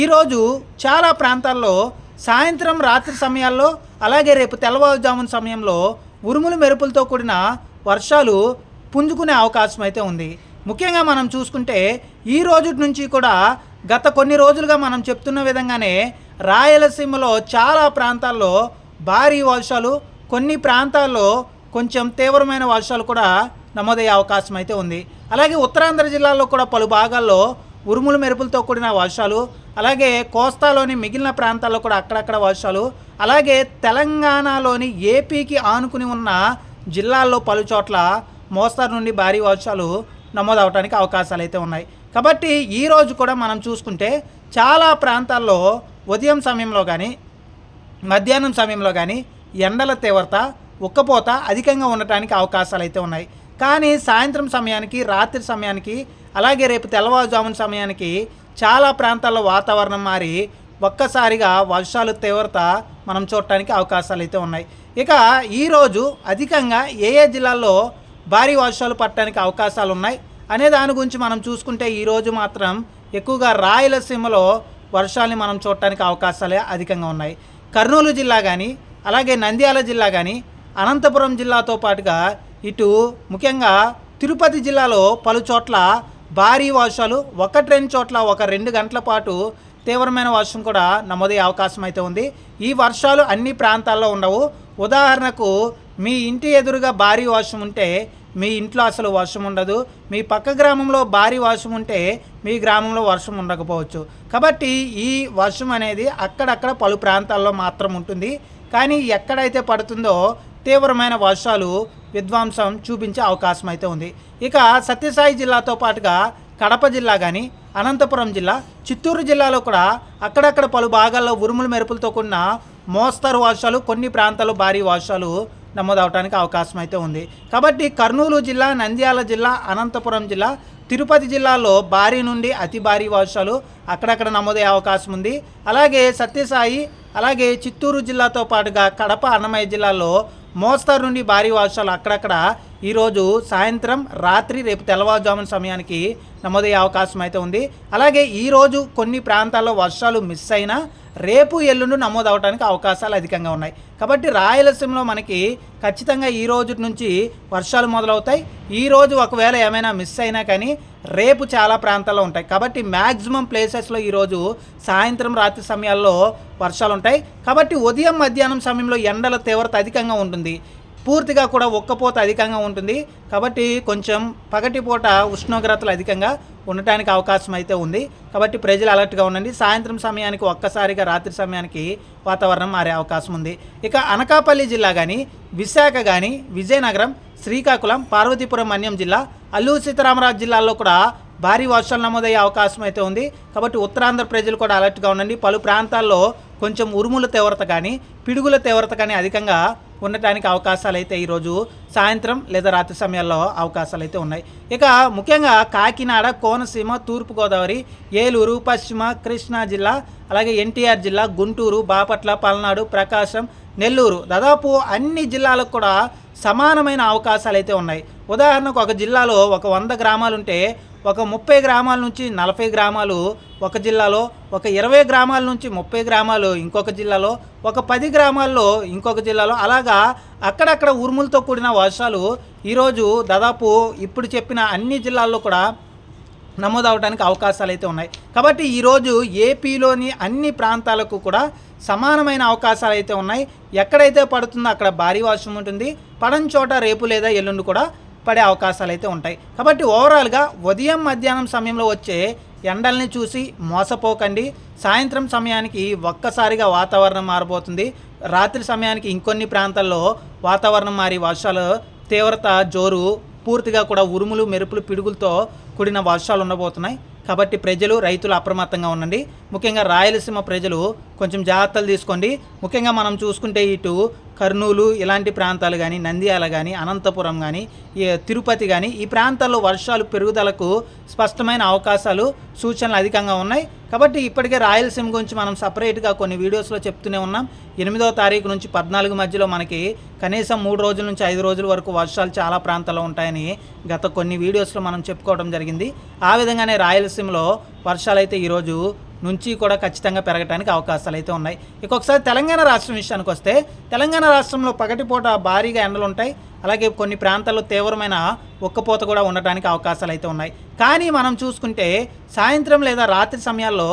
ఈరోజు చాలా ప్రాంతాల్లో సాయంత్రం రాత్రి సమయాల్లో అలాగే రేపు తెల్లవారుజామున సమయంలో ఉరుములు మెరుపులతో కూడిన వర్షాలు పుంజుకునే అవకాశం అయితే ఉంది. ముఖ్యంగా మనం చూసుకుంటే ఈ రోజు నుంచి కూడా గత కొన్ని రోజులుగా మనం చెప్తున్న విధంగానే రాయలసీమలో చాలా ప్రాంతాల్లో భారీ వర్షాలు కొన్ని ప్రాంతాల్లో కొంచెం తీవ్రమైన వర్షాలు కూడా నమోదయ్యే అవకాశం అయితే ఉంది. అలాగే ఉత్తరాంధ్ర జిల్లాలో కూడా పలు భాగాల్లో ఉరుములు మెరుపులతో కూడిన వర్షాలు అలాగే కోస్తాలోని మిగిలిన ప్రాంతాల్లో కూడా అక్కడక్కడ వర్షాలు. అలాగే తెలంగాణలోని ఏపీకి ఆనుకుని ఉన్న జిల్లాల్లో పలు చోట్ల మోస్తారు నుండి భారీ వర్షాలు నమోదవడానికి అవకాశాలు అయితే ఉన్నాయి. కాబట్టి ఈరోజు కూడా మనం చూసుకుంటే చాలా ప్రాంతాల్లో ఉదయం సమయంలో కానీ మధ్యాహ్నం సమయంలో కానీ ఎండల తీవ్రత ఉక్కపోత అధికంగా ఉండటానికి అవకాశాలు అయితే ఉన్నాయి. కానీ సాయంత్రం సమయానికి రాత్రి సమయానికి అలాగే రేపు తెల్లవారుజామున సమయానికి చాలా ప్రాంతాల్లో వాతావరణం మారి ఒక్కసారిగా వర్షాలు తీవ్రత మనం చూడటానికి అవకాశాలు అయితే ఉన్నాయి. ఇక ఈరోజు అధికంగా ఏ ఏ జిల్లాల్లో భారీ వర్షాలు పడటానికి అవకాశాలు ఉన్నాయి అనే దాని గురించి మనం చూసుకుంటే ఈరోజు మాత్రం ఎక్కువగా రాయలసీమలో వర్షాలని మనం చూడటానికి అవకాశాలే అధికంగా ఉన్నాయి. కర్నూలు జిల్లా కానీ అలాగే నంద్యాల జిల్లా కానీ అనంతపురం జిల్లాతో పాటుగా ఇటు ముఖ్యంగా తిరుపతి జిల్లాలో పలు చోట్ల భారీ వర్షాలు ఒకటి రెండు చోట్ల ఒక రెండు గంటల పాటు తీవ్రమైన వర్షం కూడా నమోదయ్యే అవకాశం అయితే ఉంది. ఈ వర్షాలు అన్ని ప్రాంతాల్లో ఉండవు. ఉదాహరణకు మీ ఇంటి ఎదురుగా భారీ వర్షం ఉంటే మీ ఇంట్లో అసలు వర్షం ఉండదు. మీ పక్క గ్రామంలో భారీ వర్షం ఉంటే మీ గ్రామంలో వర్షం ఉండకపోవచ్చు. కాబట్టి ఈ వర్షం అనేది అక్కడక్కడ పలు ప్రాంతాల్లో మాత్రం ఉంటుంది. కానీ ఎక్కడైతే పడుతుందో తీవ్రమైన వర్షాలు విధ్వంసం చూపించే అవకాశం అయితే ఉంది. ఇక సత్యసాయి జిల్లాతో పాటుగా కడప జిల్లా కానీ అనంతపురం జిల్లా చిత్తూరు జిల్లాలో కూడా అక్కడక్కడ పలు భాగాల్లో ఉరుములు మెరుపులతో కూడిన మోస్తరు వర్షాలు కొన్ని ప్రాంతాల్లో భారీ వర్షాలు నమోదవడానికి అవకాశం అయితే ఉంది. కాబట్టి కర్నూలు జిల్లా నంద్యాల జిల్లా అనంతపురం జిల్లా తిరుపతి జిల్లాలో భారీ నుండి అతి భారీ వర్షాలు అక్కడక్కడ నమోదయ్యే అవకాశం ఉంది. అలాగే సత్యసాయి అలాగే చిత్తూరు జిల్లాతో పాటుగా కడప అన్నమయ్య జిల్లాలో మోస్తరు నుండి భారీ వర్షాలు అక్కడక్కడ. ఈరోజు సాయంత్రం రాత్రి రేపు తెల్లవారుజామున సమయానికి నమోదయ్యే అవకాశం అయితే ఉంది. అలాగే ఈరోజు కొన్ని ప్రాంతాల్లో వర్షాలు మిస్ అయినా రేపు ఎల్లుండి నమోదు అవడానికి అవకాశాలు అధికంగా ఉన్నాయి. కాబట్టి రాయలసీమలో మనకి ఖచ్చితంగా ఈ రోజు నుంచి వర్షాలు మొదలవుతాయి. ఈ రోజు ఒకవేళ ఏమైనా మిస్ అయినా కానీ రేపు చాలా ప్రాంతాల్లో ఉంటాయి. కాబట్టి మ్యాక్సిమం ప్లేసెస్లో ఈరోజు సాయంత్రం రాత్రి సమయాల్లో వర్షాలు ఉంటాయి కాబట్టి ఉదయం మధ్యాహ్నం సమయంలో ఎండల తీవ్రత అధికంగా ఉంటుంది. పూర్తిగా కూడా ఒక్కపోత అధికంగా ఉంటుంది. కాబట్టి కొంచెం పగటిపూట ఉష్ణోగ్రతలు అధికంగా ఉండటానికి అవకాశం అయితే ఉంది. కాబట్టి ప్రజలు అలర్ట్గా ఉండండి. సాయంత్రం సమయానికి ఒక్కసారిగా రాత్రి సమయానికి వాతావరణం మారే అవకాశం ఉంది. ఇక అనకాపల్లి జిల్లా కానీ విశాఖ కానీ విజయనగరం శ్రీకాకుళం పార్వతీపురం మన్యం జిల్లా అల్లూరు సీతారామరాజు జిల్లాల్లో కూడా భారీ వర్షాలు నమోదయ్యే అవకాశం అయితే ఉంది. కాబట్టి ఉత్తరాంధ్ర ప్రజలు కూడా అలర్ట్గా ఉండండి. పలు ప్రాంతాల్లో కొంచెం ఉరుముల తీవ్రత కానీ పిడుగుల తీవ్రత కానీ అధికంగా ఉండటానికి అవకాశాలు అయితే ఈరోజు సాయంత్రం లేదా రాత్రి సమయాల్లో అవకాశాలు అయితే ఉన్నాయి. ఇక ముఖ్యంగా కాకినాడ కోనసీమ తూర్పుగోదావరి ఏలూరు పశ్చిమ కృష్ణా జిల్లా అలాగే ఎన్టీఆర్ జిల్లా గుంటూరు బాపట్ల పల్నాడు ప్రకాశం నెల్లూరు దాదాపు అన్ని జిల్లాలకు కూడా సమానమైన అవకాశాలు అయితే ఉన్నాయి. ఉదాహరణకు ఒక జిల్లాలో ఒక వంద గ్రామాలుంటే ఒక ముప్పై గ్రామాల నుంచి నలభై గ్రామాలు ఒక జిల్లాలో ఒక ఇరవై గ్రామాల నుంచి ముప్పై గ్రామాలు ఇంకొక జిల్లాలో ఒక పది గ్రామాల్లో ఇంకొక జిల్లాలో. అలాగా అక్కడక్కడ ఉరుములతో కూడిన వర్షాలు ఈరోజు దాదాపు ఇప్పుడు చెప్పిన అన్ని జిల్లాల్లో కూడా నమోదవడానికి అవకాశాలు అయితే ఉన్నాయి. కాబట్టి ఈరోజు ఏపీలోని అన్ని ప్రాంతాలకు కూడా సమానమైన అవకాశాలు అయితే ఉన్నాయి. ఎక్కడైతే పడుతుందో అక్కడ భారీ వర్షం ఉంటుంది. పడని చోట రేపు లేదా ఎల్లుండి కూడా పడే అవకాశాలు అయితే ఉంటాయి. కాబట్టి ఓవరాల్గా ఉదయం మధ్యాహ్నం సమయంలో వచ్చే ఎండల్ని చూసి మోసపోకండి. సాయంత్రం సమయానికి ఒక్కసారిగా వాతావరణం మారిపోతుంది రాత్రి సమయానికి ఇంకొన్ని ప్రాంతాల్లో వాతావరణం మారి వర్షాలు తీవ్రత జోరు పూర్తిగా కూడా ఉరుములు మెరుపులు పిడుగులతో కూడిన వర్షాలు ఉండబోతున్నాయి. కాబట్టి ప్రజలు రైతులు అప్రమత్తంగా ఉండండి. ముఖ్యంగా రాయలసీమ ప్రజలు కొంచెం జాగ్రత్తలు తీసుకోండి. ముఖ్యంగా మనం చూసుకుంటే ఇటు కర్నూలు ఇలాంటి ప్రాంతాలు కానీ నంద్యాల కానీ అనంతపురం కానీ తిరుపతి కానీ ఈ ప్రాంతాల్లో వర్షాలు పెరుగుదలకు స్పష్టమైన అవకాశాలు సూచనలు అధికంగా ఉన్నాయి. కాబట్టి ఇప్పటికే రాయలసీమ గురించి మనం సపరేట్గా కొన్ని వీడియోస్లో చెప్తూనే ఉన్నాం. ఎనిమిదో తారీఖు నుంచి పద్నాలుగు మధ్యలో మనకి కనీసం మూడు రోజుల నుంచి ఐదు రోజుల వరకు వర్షాలు చాలా ప్రాంతాల్లో ఉంటాయని గత కొన్ని వీడియోస్లో మనం చెప్పుకోవడం జరిగింది. ఆ విధంగానే రాయలసీమలో వర్షాలు అయితే ఈరోజు నుంచి కూడా ఖచ్చితంగా పెరగడానికి అవకాశాలు అయితే ఉన్నాయి. ఇక ఒకసారి తెలంగాణ రాష్ట్రం విషయానికి వస్తే తెలంగాణ రాష్ట్రంలో పగటిపూట భారీగా ఎండలు ఉంటాయి. అలాగే కొన్ని ప్రాంతాల్లో తీవ్రమైన ఉక్కపోత కూడా ఉండటానికి అవకాశాలు అయితే ఉన్నాయి. కానీ మనం చూసుకుంటే సాయంత్రం లేదా రాత్రి సమయాల్లో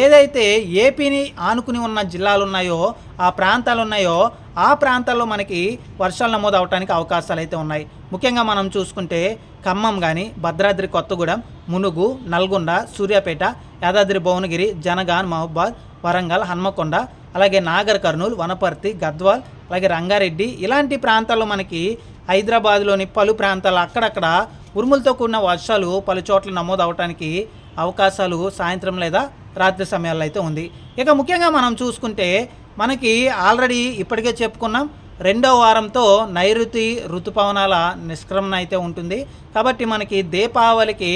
ఏదైతే ఏపీని ఆనుకుని ఉన్న జిల్లాలు ఉన్నాయో ఆ ప్రాంతాలు ఉన్నాయో ఆ ప్రాంతాల్లో మనకి వర్షాలు నమోదు అవడానికి అవకాశాలు అయితే ఉన్నాయి. ముఖ్యంగా మనం చూసుకుంటే ఖమ్మం కానీ భద్రాద్రి కొత్తగూడెం మునుగు నల్గొండ సూర్యాపేట యాదాద్రి భువనగిరి జనగాన్ మహబాద్ వరంగల్ హన్మకొండ అలాగే నాగర్ కర్నూలు వనపర్తి గద్వాల్ అలాగే రంగారెడ్డి ఇలాంటి ప్రాంతాల్లో మనకి హైదరాబాద్లోని పలు ప్రాంతాలు అక్కడక్కడ ఉరుములతో కూడిన వర్షాలు పలు చోట్ల నమోదు అవడానికి అవకాశాలు సాయంత్రం లేదా రాత్రి సమయాల్లో అయితే ఉంది. ఇక ముఖ్యంగా మనం చూసుకుంటే మనకి ఆల్రెడీ ఇప్పటికే చెప్పుకున్నాం రెండో వారంతో నైరుతి ఋతుపవనాల నిష్క్రమణ అయితే ఉంటుంది. కాబట్టి మనకి దీపావళికి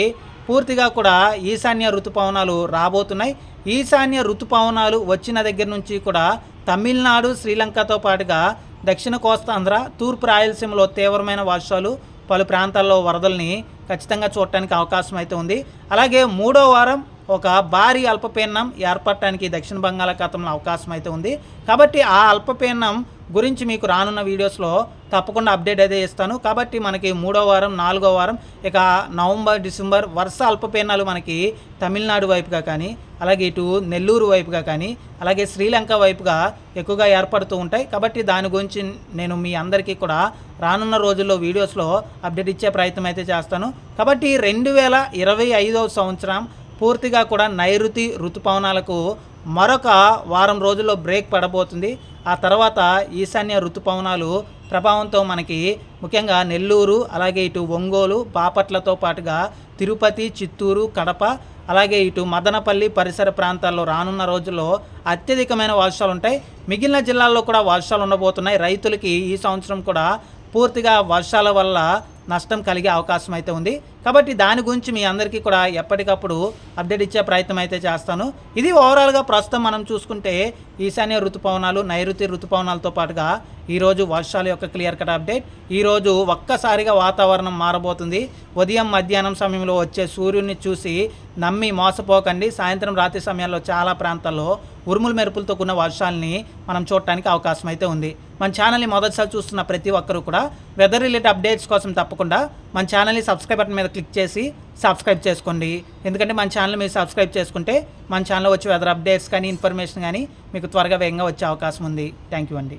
పూర్తిగా కూడా ఈశాన్య ఋతుపవనాలు రాబోతున్నాయి. ఈశాన్య ఋతుపవనాలు వచ్చిన దగ్గర నుంచి కూడా తమిళనాడు శ్రీలంకతో పాటుగా దక్షిణ కోస్తాంధ్ర తూర్పు రాయలసీమలో తీవ్రమైన వర్షాలు పలు ప్రాంతాల్లో వరదల్ని ఖచ్చితంగా చూడటానికి అవకాశం అయితే ఉంది. అలాగే మూడో వారం ఒక భారీ అల్పపీడనం ఏర్పడటానికి దక్షిణ బంగాళాఖాతంలో అవకాశం అయితే ఉంది. కాబట్టి ఆ అల్పపీడనం గురించి మీకు రానున్న వీడియోస్లో తప్పకుండా అప్డేట్ అయితే ఇస్తాను. కాబట్టి మనకి మూడో వారం నాలుగో వారం ఇక నవంబర్ డిసెంబర్ వరుస అల్పపీడనాలు మనకి తమిళనాడు వైపుగా కానీ అలాగే ఇటు నెల్లూరు వైపుగా కానీ అలాగే శ్రీలంక వైపుగా ఎక్కువగా ఏర్పడుతూ ఉంటాయి. కాబట్టి దాని గురించి నేను మీ అందరికీ కూడా రానున్న రోజుల్లో వీడియోస్లో అప్డేట్ ఇచ్చే ప్రయత్నం అయితే చేస్తాను. కాబట్టి రెండు వేల ఇరవై ఐదవ సంవత్సరం పూర్తిగా కూడా నైరుతి ఋతుపవనాలకు మరొక వారం రోజుల్లో బ్రేక్ పడబోతుంది. ఆ తర్వాత ఈశాన్య ఋతుపవనాలు ప్రభావంతో మనకి ముఖ్యంగా నెల్లూరు అలాగే ఇటు ఒంగోలు బాపట్లతో పాటుగా తిరుపతి చిత్తూరు కడప అలాగే ఇటు మదనపల్లి పరిసర ప్రాంతాల్లో రానున్న రోజుల్లో అత్యధికమైన వర్షాలు ఉంటాయి. మిగిలిన జిల్లాల్లో కూడా వర్షాలు ఉండబోతున్నాయి. రైతులకి ఈ సంవత్సరం కూడా పూర్తిగా వర్షాల వల్ల నష్టం కలిగే అవకాశం అయితే ఉంది. కాబట్టి దాని గురించి మీ అందరికీ కూడా ఎప్పటికప్పుడు అప్డేట్ ఇచ్చే ప్రయత్నం అయితే చేస్తాను. ఇది ఓవరాల్గా ప్రస్తుతం మనం చూసుకుంటే ఈశాన్య ఋతుపవనాలు నైరుతి ఋతుపవనాలతో పాటుగా ఈరోజు వర్షాల యొక్క క్లియర్ కట్ అప్డేట్ ఈరోజు ఒక్కసారిగా వాతావరణం మారబోతుంది. ఉదయం మధ్యాహ్నం సమయంలో వచ్చే సూర్యుడిని చూసి నమ్మి మోసపోకండి. సాయంత్రం రాత్రి సమయాల్లో చాలా ప్రాంతాల్లో ఉరుములు మెరుపులతో కూడిన వర్షాలని మనం చూడటానికి అవకాశం అయితే ఉంది. మన ఛానల్ని మొదటిసారి చూస్తున్న ప్రతి ఒక్కరూ కూడా వెదర్ రిలేటెడ్ అప్డేట్స్ కోసం తప్పకుండా మన ఛానల్ని సబ్స్క్రైబ్ బటన్ మీద క్లిక్ చేసి సబ్స్క్రైబ్ చేసుకోండి. ఎందుకంటే మన ఛానల్ మీరు సబ్స్క్రైబ్ చేసుకుంటే మన ఛానల్లో వచ్చే వెదర్ అప్డేట్స్ కానీ ఇన్ఫర్మేషన్ కానీ మీకు త్వరగా వేగంగా వచ్చే అవకాశం ఉంది. థ్యాంక్ యూ అండి.